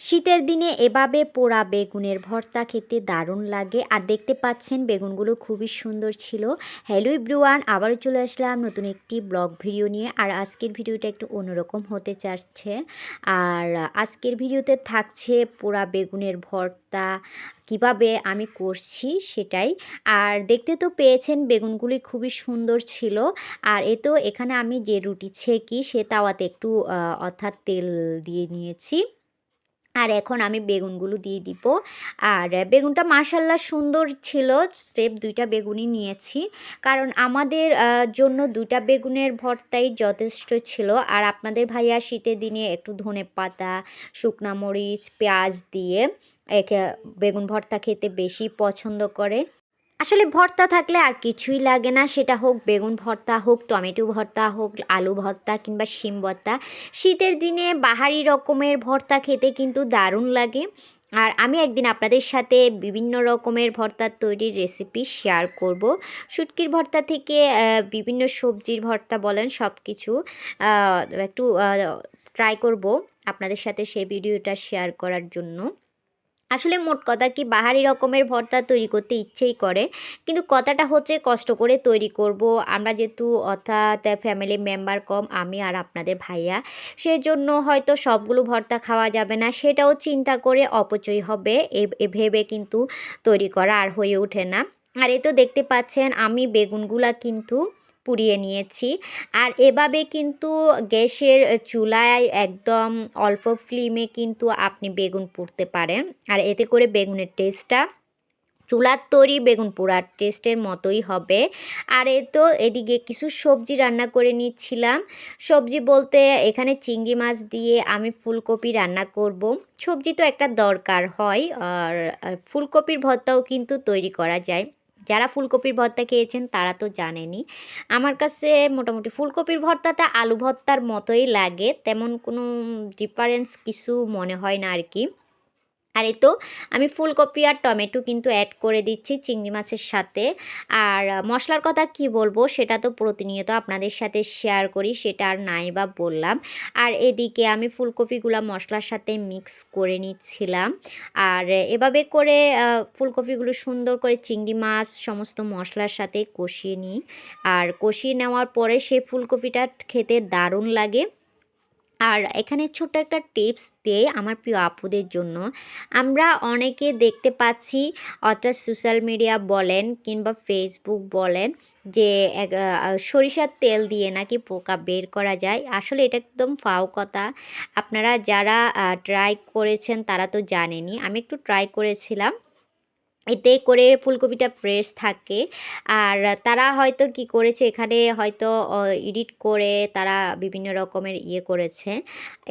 শীতের দিনে এভাবে পোড়া বেগুনের ভর্তা খেতে দারুণ লাগে। আর দেখতে পাচ্ছেন, বেগুনগুলো খুবই সুন্দর ছিল। হ্যালো ব্রুয়ান আবারও চলে আসলাম নতুন একটি ব্লগ ভিডিও নিয়ে। আর আজকের ভিডিওটা একটু অন্যরকম হতে চাচ্ছে। আর আজকের ভিডিওতে থাকছে পোড়া বেগুনের ভর্তা কীভাবে আমি করছি সেটাই। আর দেখতে তো পেয়েছেন, বেগুনগুলি খুবই সুন্দর ছিল। আর এ তো এখানে আমি যে রুটি ছেঁকি, সে তাওয়াতে একটু অর্থাৎ তেল দিয়ে নিয়েছি। আর এখন আমি বেগুনগুলো দিয়ে দিব। আর বেগুনটা মাসাল্লা সুন্দর ছিল স্টেপ দুইটা বেগুনই নিয়েছি। কারণ আমাদের জন্য দুইটা বেগুনের ভর্তাই যথেষ্ট ছিল। আর আপনাদের ভাইয়া শীতের দিনে একটু ধনে পাতা, শুকনা মরিচ, পেঁয়াজ দিয়ে একে বেগুন ভর্তা খেতে বেশি পছন্দ করে। আসলে ভর্তা থাকলে আর কিছুই লাগে না। সেটা হোক বেগুন ভর্তা হোক, টমেটো ভর্তা হোক, আলু ভর্তা কিংবা শিম ভর্তা। শীতের দিনে বাহারি রকমের ভর্তা খেতে কিন্তু দারুণ লাগে। আর আমি একদিন আপনাদের সাথে বিভিন্ন রকমের ভর্তা তৈরির রেসিপি শেয়ার করব। শুটকির ভর্তা থেকে বিভিন্ন সবজির ভর্তা বলেন সব কিছু একটু ট্রাই করব আপনাদের সাথে সেই ভিডিওটা শেয়ার করার জন্য। আসলে মোট কথা কি, বাহারি রকমের ভর্তা তৈরি করতে ইচ্ছেই করে, কিন্তু কথাটা হচ্ছে কষ্ট করে তৈরি করব। আমরা যেহেতু অর্থাৎ ফ্যামিলি মেম্বার কম, আমি আর আপনাদের ভাইয়া, সেজন্য হয়তো সবগুলো ভর্তা খাওয়া যাবে না, সেটাও চিন্তা করে অপচয় হবে এ ভেবে কিন্তু তৈরি করা আর হয়ে ওঠে না। আর এ তো দেখতে পাচ্ছেন, আমি বেগুনগুলা কিন্তু পুড়িয়ে নিয়েছি। আর এভাবে কিন্তু গ্যাসের চুলায় একদম অল্প ফ্লেমে কিন্তু আপনি বেগুন পুড়তে পারেন। আর এতে করে বেগুনের টেস্টটা, চুলার তৈরি বেগুন পোড়ার টেস্টের মতোই হবে। আর এ তো এদিকে কিছু সবজি রান্না করে নিচ্ছিলাম। সবজি বলতে এখানে চিংড়ি মাছ দিয়ে আমি ফুলকপি রান্না করব। সবজি তো একটা দরকার হয়, আর ফুলকপির ভর্তাও কিন্তু তৈরি করা যায়। যারা ফুলকপির ভর্তা খেয়েছেন তারা তো জানেনই। আমার কাছে মোটামুটি ফুলকপির ভর্তাটা আলু ভর্তার মতোই লাগে, তেমন কোনো ডিফারেন্স কিছু মনে হয় না আর কি। আর এই তো, আমি ফুলকপি আর টমেটো কিন্তু অ্যাড করে দিচ্ছি চিংড়ি মাছের সাথে। আর মশলার কথা কি বলব, সেটা তো প্রতিনিয়ত আপনাদের সাথে শেয়ার করি, সেটা আর নাই বা বললাম। আর এদিকে আমি ফুলকপিগুলো মশলার সাথে মিক্স করে নিচ্ছিলাম। আর এভাবে করে ফুলকপিগুলো সুন্দর করে চিংড়ি মাছ সমস্ত মশলার সাথে কষিয়ে নিই। আর কষিয়ে নেওয়ার পরে সেই ফুলকপিটা খেতে দারুণ লাগে। আর এখানে ছোট্ট একটা টিপস দেয় আমার প্রিয় আপুদের জন্য। আমরা অনেকে দেখতে পাচ্ছি অর্থাৎ সোশ্যাল মিডিয়া বলেন কিংবা ফেসবুক বলেন যে সরিষার তেল দিয়ে নাকি পোকা বের করা যায়। আসলে এটা একদম ফাও কথা। আপনারা যারা ট্রাই করেছেন তারা তো জানেনি আমি একটু ট্রাই করেছিলাম। এতে করে ফুলকপিটা ফ্রেশ থাকে। আর তারা হয়তো কি করেছে, এখানে হয়তো এডিট করে তারা বিভিন্ন রকমের ইয়ে করেছে।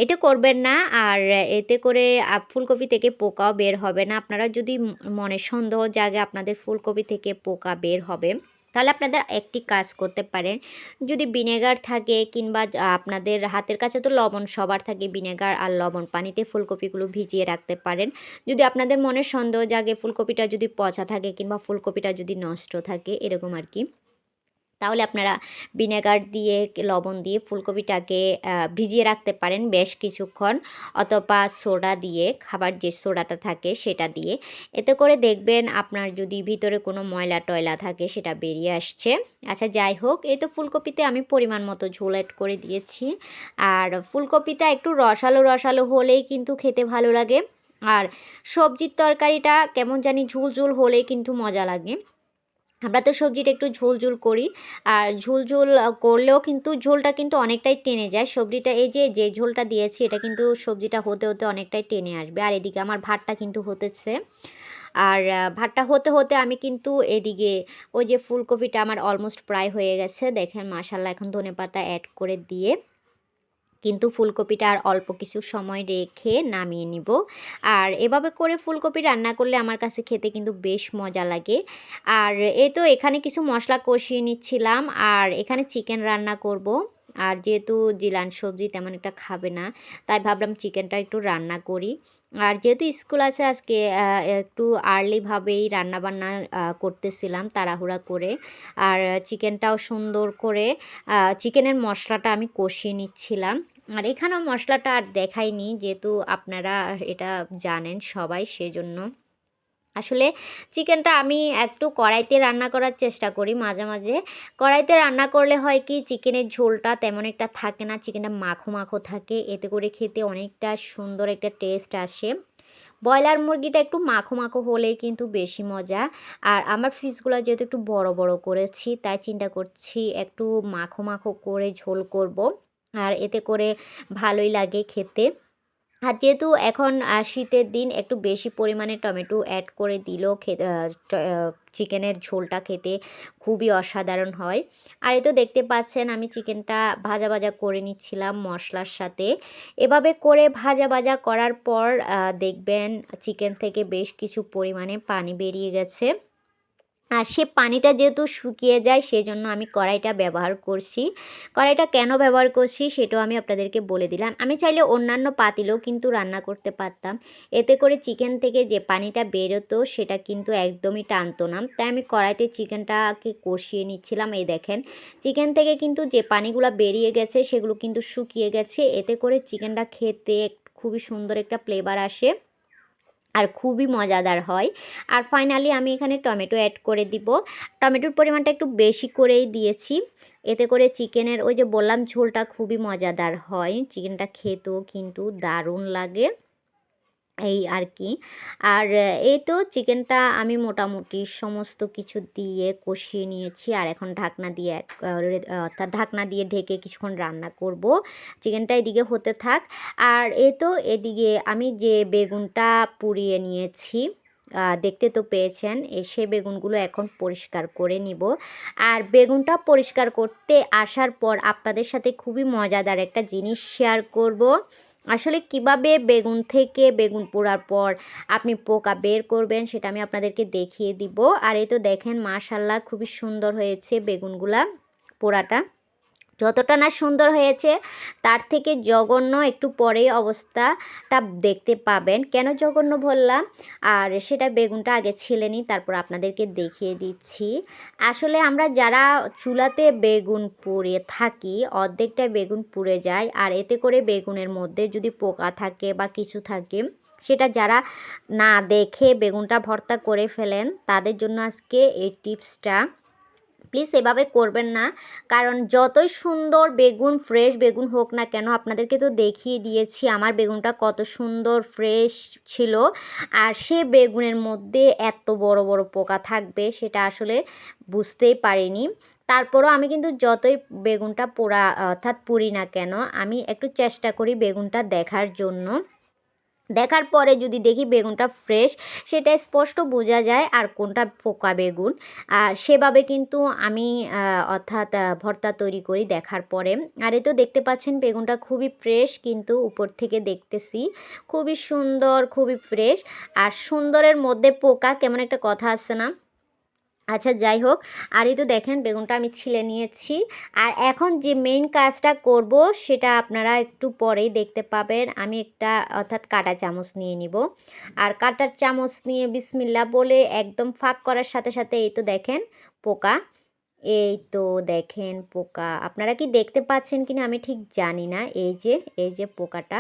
এটা করবেন না, আর এতে করে ফুলকপি থেকে পোকাও বের হবে না। আপনারা যদি মনে সন্দেহ জাগে আপনাদের ফুলকপি থেকে পোকা বের হবে তাহলে আপনাদের একটি কাজ করতে পারেন। যদি ভিনেগার থাকে কিংবা আপনাদের হাতের কাছে তো লবণ, সবার থাকে ভিনেগার আর লবণ। পানিতে ফুলকপিগুলো ভিজিয়ে রাখতে পারেন। যদি আপনাদের মনে সন্দেহ জাগে ফুলকপিটা যদি পচা থাকে কিংবা ফুলকপিটা যদি নষ্ট থাকে, এরকম আর কি। তাহলে আপনারা ভিনেগার দিয়ে লবণ দিয়ে ফুলকপিটাকে ভিজিয়ে রাখতে পারেন বেশ কিছুক্ষণ। অথবা সোডা দিয়ে, খাবার যে সোডাটা থাকে সেটা দিয়ে। এতে করে দেখবেন আপনার যদি ভিতরে কোনো ময়লা টয়লা থাকে সেটা বেরিয়ে আসছে। আচ্ছা যাই হোক, এই তো ফুলকপিতে আমি পরিমাণ মতো ঝোল অ্যাড করে দিয়েছি। আর ফুলকপিটা একটু রসালো রসালো হলেই কিন্তু খেতে ভালো লাগে। আর সবজির তরকারিটা কেমন জানি ঝুল ঝুল হলেই কিন্তু মজা লাগে। আমরা তো সবজিটা একটু ঝোল ঝোল করি, আর ঝোল ঝোল করলেও কিন্তু ঝোলটা কিন্তু অনেকটাই টেনে যায়। সবজিটা এই যে যে ঝোলটা দিয়েছি, এটা কিন্তু সবজিটা হতে হতে অনেকটাই টেনে আসবে। আর এদিকে আমার ভাতটা কিন্তু হতেছে। আর ভাতটা হতে হতে আমি কিন্তু এদিকে ওই যে ফুলকপিটা আমার অলমোস্ট প্রায় হয়ে গেছে। দেখেন মাসাল্লাহ এখন ধনে পাতা অ্যাড করে দিয়ে কিন্তু ফুলকপিটা আর অল্প কিছু সময় রেখে নামিয়ে নিব। আর এভাবে করে ফুলকপি রান্না করলে আমার কাছে খেতে কিন্তু বেশ মজা লাগে। আর এ তো এখানে কিছু মশলা কষিয়ে নিচ্ছিলাম, আর এখানে চিকেন রান্না করব। আর যেহেতু জিলান সবজি তেমন একটা খাবে না, তাই ভাবলাম চিকেনটা একটু রান্না করি। আর যেহেতু স্কুল আছে আজকে একটু আর্লিভাবেই রান্নাবান্না করতেছিলাম তাড়াহুড়া করে। আর চিকেনটাও সুন্দর করে চিকেনের মশলাটা আমি কষিয়ে নিচ্ছিলাম। আর এখানেও মশলাটা আর দেখাইনি, যেহেতু আপনারা এটা জানেন সবাই সেজন্য। আসলে চিকেনটা আমি একটু কড়াইতে রান্না করার চেষ্টা করি মাঝে মাঝে। কড়াইতে রান্না করলে হয় কি, চিকেনের ঝোলটা তেমন একটা থাকে না, চিকেনটা মাখো মাখো থাকে, এতে করে খেতে অনেকটা সুন্দর একটা টেস্ট আসে। ব্রয়লার মুরগিটা একটু মাখো মাখো হলে কিন্তু বেশি মজা। আর আমার ফিসগুলো যেহেতু একটু বড় বড় করেছি, তাই চিন্তা করছি একটু মাখো মাখো করে ঝোল করব। আর এতে করে ভালোই লাগে খেতে। আর যেহেতু এখন শীতের দিন, একটু বেশি পরিমাণে টমেটো অ্যাড করে দিল চিকেনের ঝোলটা খেতে খুবই অসাধারণ হয়। আর এই তো দেখতে পাচ্ছেন, আমি চিকেনটা ভাজা ভাজা করে নিচ্ছিলাম মশলার সাথে। এভাবে করে ভাজা ভাজা করার পর দেখবেন, চিকেন থেকে বেশ কিছু পরিমাণে পানি বেরিয়ে গেছে। আর সে পানিটা যেহেতু শুকিয়ে যায়, সেজন্য আমি কড়াইটা ব্যবহার করছি। কড়াইটা কেন ব্যবহার করছি সেটাও আমি আপনাদেরকে বলে দিলাম। আমি চাইলে অন্যান্য পাতিলেও কিন্তু রান্না করতে পারতাম। এতে করে চিকেন থেকে যে পানিটা বেরোতো, সেটা কিন্তু একদমই টানতো না। তাই আমি কড়াইতে চিকেনটাকে কষিয়ে নিচ্ছিলাম। এই দেখেন, চিকেন থেকে কিন্তু যে পানিগুলো বেরিয়ে গেছে, সেগুলো কিন্তু শুকিয়ে গেছে। এতে করে চিকেনটা খেতে খুবই সুন্দর একটা ফ্লেভার আসে। আর খুবই মজাদার হয়। আর ফাইনালি আমি এখানে টমেটো অ্যাড করে দিব। টমেটোর পরিমাণটা একটু বেশি করেই দিয়েছি। এতে করে চিকেনের ওই যে বললাম ঝোলটা খুবই মজাদার হয়। চিকেনটা খেতেও কিন্তু দারুণ লাগে। এই আর কি আর এই তো চিকেনটা আমি মোটামুটি সমস্ত কিছু দিয়ে কষিয়ে নিয়েছি আর এখন ঢাকনা দিয়ে অর্থাৎ ঢাকনা দিয়ে ঢেকে কিছুক্ষণ রান্না করব। চিকেনটা এদিকে হতে থাক। আর এই তো এদিকে আমি যে বেগুনটা পুড়িয়ে নিয়েছি দেখতে তো পেয়েছেন সে বেগুনগুলো এখন পরিষ্কার করে নিব। আর বেগুনটা পরিষ্কার করতে আসার পর আপনাদের সাথে খুবই মজাদার একটা জিনিস শেয়ার করব। আসলে কীভাবে বেগুন থেকে বেগুন পোড়ার পর আপনি পোকা বের করবেন সেটা আমি আপনাদেরকে দেখিয়ে দিব। আর এই তো দেখেন মাশাল্লাহ খুবই সুন্দর হয়েছে বেগুনগুলা পোড়াটা। যতটা না সুন্দর হয়েছে, তার থেকে জঘন্য একটু পরেই অবস্থাটা দেখতে পাবেন। কেন জঘন্য বললাম? আর সেটা বেগুনটা আগে ছিলে নিই তারপর আপনাদেরকে দেখিয়ে দিচ্ছি। আসলে আমরা যারা চুলাতে বেগুন পুড়ে থাকি, অর্ধেকটা বেগুন পুড়ে যায়, আর এতে করে বেগুনের মধ্যে যদি পোকা থাকে বা কিছু থাকে, সেটা যারা না দেখে বেগুনটা ভর্তা করে ফেলেন, তাদের জন্য আজকে এই টিপসটা প্লিজ এভাবে করবেন না। কারণ যতই সুন্দর বেগুন ফ্রেশ বেগুন হোক না কেন, আপনাদেরকে তো দেখিয়ে দিয়েছি আমার বেগুনটা কত সুন্দর ফ্রেশ ছিল। আর সে বেগুনের মধ্যে এত বড় বড় পোকা থাকবে সেটা আসলে বুঝতেই পারিনি। তারপরও আমি কিন্তু যতই বেগুনটা পোড়া, অর্থাৎ পুরি না কেন, আমি একটু চেষ্টা করি বেগুনটা দেখার জন্য। দেখার পরে যদি দেখি বেগুনটা ফ্রেশ সেটা স্পষ্ট বোঝা যায় আর কোনটা পোকা বেগুন। আর সেভাবে কিন্তু আমি অর্থাৎ ভর্তা তৈরি করি দেখার পরে। আর এ তো দেখতে পাচ্ছেন বেগুনটা খুবই ফ্রেশ কিন্তু উপর থেকে দেখতেছি। খুবই সুন্দর, খুবই ফ্রেশ আর সুন্দরের মধ্যে পোকা কেমন একটা কথা আসছে না? আচ্ছা যাই হোক। আর এই তো দেখেন, বেগুনটা আমি ছিলে নিয়েছি। আর এখন যে মেইন কাজটা করব, সেটা আপনারা একটু পরেই দেখতে পাবেন। আমি একটা, অর্থাৎ কাটা চামচ নিয়ে নিব। আর কাটার চামচ নিয়ে বিসমিল্লা বলে একদম ফাঁক করার সাথে সাথে এই তো দেখেন, পোকা। এই তো দেখেন, পোকা। আপনারা কি দেখতে পাচ্ছেন কিনা আমি ঠিক জানি না। এই যে এই যে পোকাটা,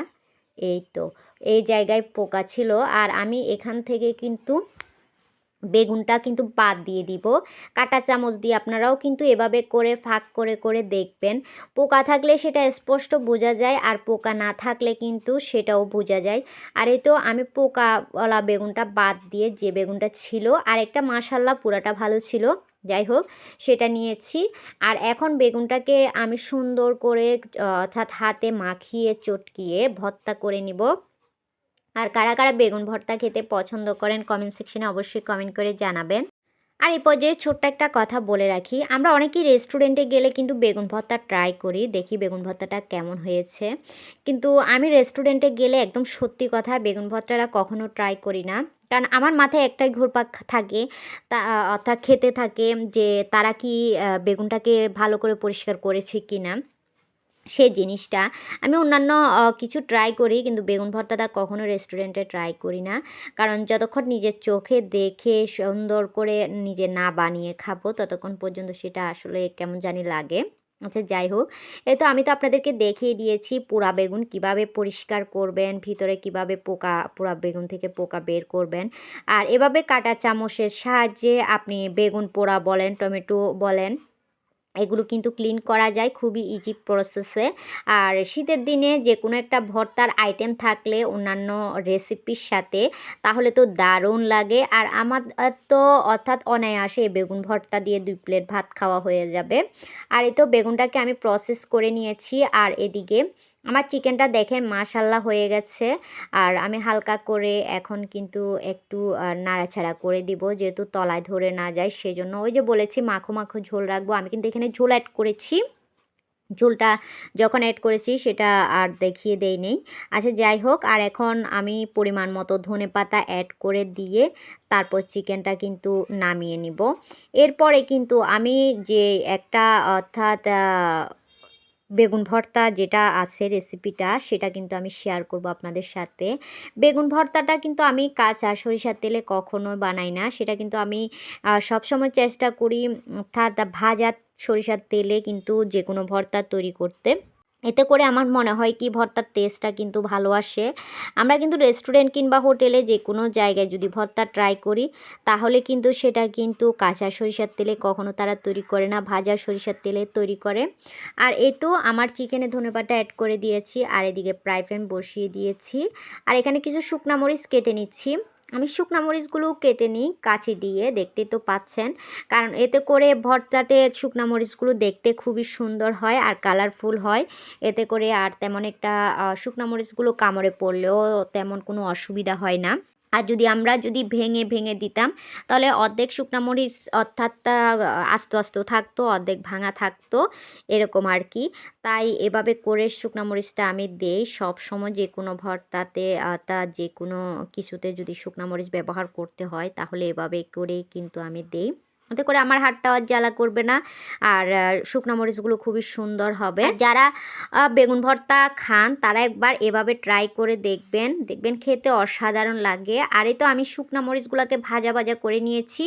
এই তো। এই জায়গায় পোকা ছিল। আর আমি এখান থেকে কিন্তু বেগুনটা কিন্তু বাদ দিয়ে দিব। কাটা চামচ দিয়ে আপনারাও কিন্তু এভাবে করে ফাঁক করে করে দেখবেন। পোকা থাকলে সেটা স্পষ্ট বোঝা যায় আর পোকা না থাকলে কিন্তু সেটাও বোঝা যায়। আর এই তো আমি পোকাওয়ালা বেগুনটা বাদ দিয়ে যে বেগুনটা ছিল আর একটা মাসাল্লা পুরাটা ভালো ছিল, যাই হোক, সেটা নিয়েছি। আর এখন বেগুনটাকে আমি সুন্দর করে, অর্থাৎ হাতে মাখিয়ে, চটকিয়ে ভর্তা করে নিব। আর কারা কারা বেগুন ভর্তা খেতে পছন্দ করেন কমেন্ট সেকশনে অবশ্যই কমেন্ট করে জানাবেন। আর এই পর্যায়ে ছোট্ট একটা কথা বলে রাখি, আমরা অনেকেই রেস্টুরেন্টে গেলে কিন্তু বেগুন ভর্তা ট্রাই করি, দেখি বেগুন ভর্তাটা কেমন হয়েছে। কিন্তু আমি রেস্টুরেন্টে গেলে একদম সত্যি কথা বেগুন ভর্তাটা কখনো ট্রাই করি না। কারণ আমার মাথায় একটাই ঘুরপাক থাকে, তা, অর্থাৎ খেতে থাকে যে তারা কি বেগুনটাকে ভালো করে পরিষ্কার করেছে কি না সে জিনিসটা। আমি অন্যান্য কিছু ট্রাই করি কিন্তু বেগুন ভর্তাটা কখনো রেস্টুরেন্টে ট্রাই করি না। কারণ যতক্ষণ নিজের চোখে দেখে সুন্দর করে নিজে না বানিয়ে খাব ততক্ষণ পর্যন্ত সেটা আসলে কেমন জানি লাগে। আচ্ছা যাই হোক। এই তো আমি তো আপনাদেরকে দেখিয়ে দিয়েছি পোড়া বেগুন কীভাবে পরিষ্কার করবেন, ভিতরে কীভাবে পোকা, পোড়া বেগুন থেকে পোকা বের করবেন। আর এভাবে কাটা চামচের সাহায্যে আপনি বেগুন পোড়া বলেন, টমেটো বলেন। এগুলো কিন্তু ক্লিন করা যায় খুবই ইজি প্রসেসে আর শীতের দিনে যে কোনো একটা ভর্তার আইটেম থাকলে অন্যান্য রেসিপির সাথে, তাহলে তো দারুণ লাগে। আর আমার তো অর্থাৎ অনায়াসে বেগুন ভর্তা দিয়ে দুই প্লেট ভাত খাওয়া হয়ে যাবে। আর এই তো বেগুনটাকে আমি প্রসেস করে নিয়েছি। আর এদিকে আমার চিকেনটা দেখেন মাশাল্লাহ হয়ে গেছে। আর আমি হালকা করে এখন কিন্তু একটু নাড়াছাড়া করে দিব। যেহেতু তলায় ধরে না যায়, সেজন্য ওই যে বলেছি, মাখো মাখো ঝোল রাখব। আমি কিন্তু এখানে ঝোল অ্যাড করেছি। ঝোলটা যখন অ্যাড করেছি, সেটা আর দেখিয়ে দেই নেই। আচ্ছা যাই হোক, আর এখন আমি পরিমাণ মতো ধনে পাতা অ্যাড করে দিয়ে তারপর চিকেনটা কিন্তু নামিয়ে নিব। এরপরে কিন্তু আমি যে একটা, অর্থাৎ বেগুন ভর্তা যেটা আছে রেসিপিটা সেটা কিন্তু আমি শেয়ার করব আপনাদের সাথে। বেগুন ভর্তাটা কিন্তু আমি কাঁচা সরিষার তেলে কখনো বানাই না। সেটা কিন্তু আমি সবসময় চেষ্টা করি অর্থাৎ ভাজা সরিষার তেলে কিন্তু যে কোনো ভর্তা তৈরি করতে। এতে করে আমার মনে হয় কি, ভর্তার টেস্টটা কিন্তু ভালো আসে। আমরা কিন্তু রেস্টুরেন্ট কিংবা হোটেলে যে কোনো জায়গায় যদি ভর্তা ট্রাই করি, তাহলে কিন্তু সেটা কিন্তু কাঁচা সরিষার তেলে কখনো তারা তৈরি করে না, ভাজা সরিষার তেলে তৈরি করে। আর এই তো আমার চিকেনে ধনেপাতা অ্যাড করে দিয়েছি, আর এদিকে ফ্রাই বসিয়ে দিয়েছি। আর এখানে কিছু শুকনা মরিচ কেটে নিচ্ছি। আমি শুকনো মরিচগুলো কেটে নিই কাছে দিয়ে, দেখতে তো পাচ্ছেন। কারণ এতে করে ভর্তাতে শুকনো মরিচগুলো দেখতে খুবই সুন্দর হয় আর কালারফুল হয়। এতে করে আর তেমন একটা শুকনো মরিচগুলো কামড়ে পড়লেও তেমন কোনো অসুবিধা হয় না। আর যদি আমরা যদি ভেঙে ভেঙে দিতাম, তাহলে অর্ধেক শুকনো মরিচ অর্থাৎ আস্ত আস্ত থাকতো, অর্ধেক ভাঙা থাকতো, এরকম আর কি। তাই এভাবে করে শুকনো মরিচটা আমি দেই। সবসময় যে কোনো ভর্তাতে তা যে কোনো কিছুতে যদি শুকনামরিচ ব্যবহার করতে হয়, তাহলে এভাবে করেই কিন্তু আমি দেই। এতে করে আমার হাতটা আর জ্বালা করবে না। আর শুকনো মরিচগুলো খুবই সুন্দর হবে। যারা বেগুন ভর্তা খান, তারা একবার এভাবে ট্রাই করে দেখবেন। দেখবেন খেতে অসাধারণ লাগে। আর এই তো আমি শুকনো মরিচগুলোকে ভাজা ভাজা করে নিয়েছি।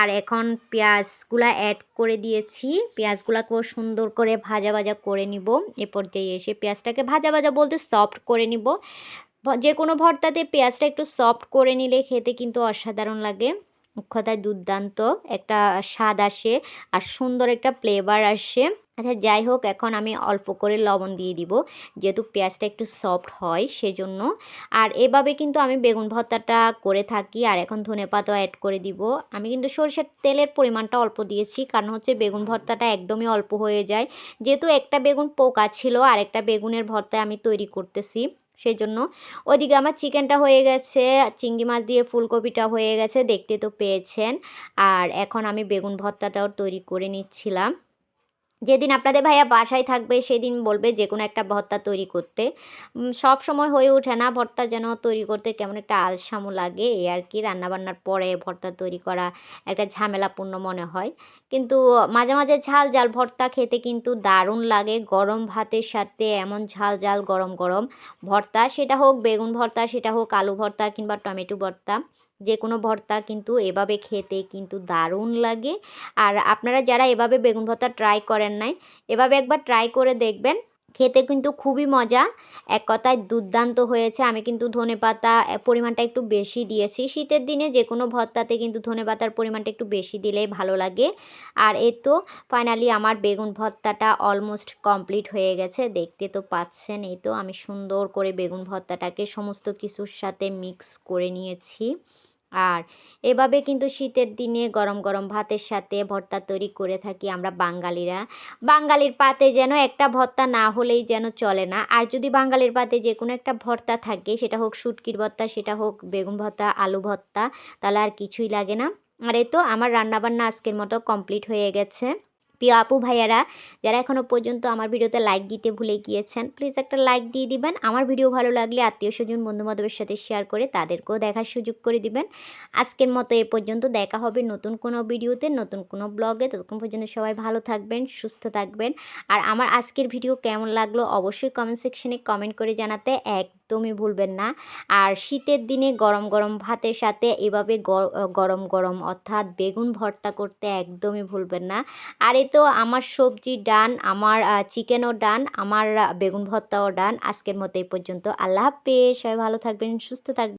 আর এখন পেঁয়াজগুলো অ্যাড করে দিয়েছি। পেঁয়াজগুলোকেও সুন্দর করে ভাজা ভাজা করে নিব। এ পর্যায়ে এসে পেঁয়াজটাকে ভাজা ভাজা বলতে সফট করে নিব। যে কোনো ভর্তাতে পেঁয়াজটা একটু সফট করে নিলে খেতে কিন্তু অসাধারণ লাগে। কথায় দুর্দান্ত একটা স্বাদ আসে আর সুন্দর একটা ফ্লেভার আসে। আচ্ছা যাই হোক, এখন আমি অল্প করে লবণ দিয়ে দিব। যেহেতু পেঁয়াজটা একটু সফট হয়, সেজন্য। আর এভাবে কিন্তু আমি বেগুন ভর্তাটা করে থাকি আর এখন ধনে পাতাও অ্যাড করে দিব। আমি কিন্তু সরষের তেলের পরিমাণটা অল্প দিয়েছি, কারণ হচ্ছে বেগুন ভর্তাটা একদমই অল্প হয়ে যায়। যেহেতু একটা বেগুন পোকা ছিল আর একটা বেগুনের ভর্তা আমি তৈরি করতেছি। সেই জন্য ওদিকে আমার চিকেনটা হয়ে গেছে, চিংড়ি মাছ দিয়ে ফুলকপিটা হয়ে গেছে, দেখতে তো পেয়েছেন। আর এখন আমি বেগুন ভর্তাটাও তৈরি করে নিচ্ছিলাম। যেদিন আপনাদের ভাইয়া বাসায় থাকবে, সেদিন বলবে যে কোনো একটা ভর্তা তৈরি করতে। সব সময় হয়ে ওঠে না ভর্তা যেন তৈরি করতে, কেমন একটা আলসামো লাগে এই আর কি। রান্নাবান্নার পরে ভর্তা তৈরি করা একটা ঝামেলাপূর্ণ মনে হয়। কিন্তু মাঝে মাঝে ঝাল ঝাল ভর্তা খেতে কিন্তু দারুণ লাগে। গরম ভাতের সাথে এমন ঝাল ঝাল গরম গরম ভর্তা, সেটা হোক বেগুন ভর্তা, সেটা হোক আলু ভর্তা কিংবা টমেটো ভর্তা। যে কোনো ভর্তা কিন্তু এভাবে খেতে কিন্তু দারুণ লাগে। আর আপনারা যারা এভাবে বেগুন ভর্তা ট্রাই করেন নাই, এভাবে একবার ট্রাই করে দেখবেন, খেতে কিন্তু খুবই মজা। এক কথায় দুর্দান্ত হয়েছে। আমি কিন্তু ধনে পাতা পরিমাণটা একটু বেশি দিয়েছি। শীতের দিনে যে কোনো ভর্তাতে কিন্তু ধনে পাতার পরিমাণটা একটু বেশি দিলেই ভালো লাগে। আর এই তো ফাইনালি আমার বেগুন ভর্তাটা অলমোস্ট কমপ্লিট হয়ে গেছে। দেখতে তো পাচ্ছেন এই তো আমি সুন্দর করে বেগুন ভর্তাটাকে সমস্ত কিছুর সাথে মিক্স করে নিয়েছি। আর এভাবে কিন্তু শীতের দিনে গরম গরম ভাতের সাথে ভর্তা তৈরি করে থাকি আমরা বাঙালিরা। বাঙালির পাতে যেন একটা ভর্তা না হলেই যেন চলে না। আর যদি বাঙালির পাতে যে কোনো একটা ভর্তা থাকে, সেটা হোক শুটকির ভর্তা, সেটা হোক বেগুন ভর্তা, আলু ভর্তা, তাহলে আর কিছুই লাগে না। আর এ তো আমার রান্নাবান্না আজকের মতো কমপ্লিট হয়ে গেছে। প্রিয় আপু ভাইয়ারা, যারা এখনও পর্যন্ত আমার ভিডিওতে লাইক দিতে ভুলে গিয়েছেন প্লিজ একটা লাইক দিয়ে দিবেন। আমার ভিডিও ভালো লাগলে আত্মীয় স্বজন, বন্ধুবান্ধবের সাথে শেয়ার করে তাদেরকেও দেখার সুযোগ করে দিবেন। আজকের মতো এ পর্যন্ত, দেখা হবে নতুন কোনো ভিডিওতে, নতুন কোনো ব্লগে ততক্ষণ পর্যন্ত সবাই ভালো থাকবেন, সুস্থ থাকবেন। আর আমার আজকের ভিডিও কেমন লাগল অবশ্যই কমেন্ট সেকশনে কমেন্ট করে জানাতে একদমই ভুলবেন না। আর শীতের দিনে গরম গরম ভাতের সাথে এভাবে গরম গরম অর্থাৎ বেগুন ভর্তা করতে একদমই ভুলবেন না। আর তো আমার সবজি ডান, আমার চিকেনও ডান, আমার বেগুন ভর্তাও ডান। আজকের মতো এই পর্যন্ত। আল্লাহ হাফেজ। সবাই ভালো থাকবেন, সুস্থ থাকবেন।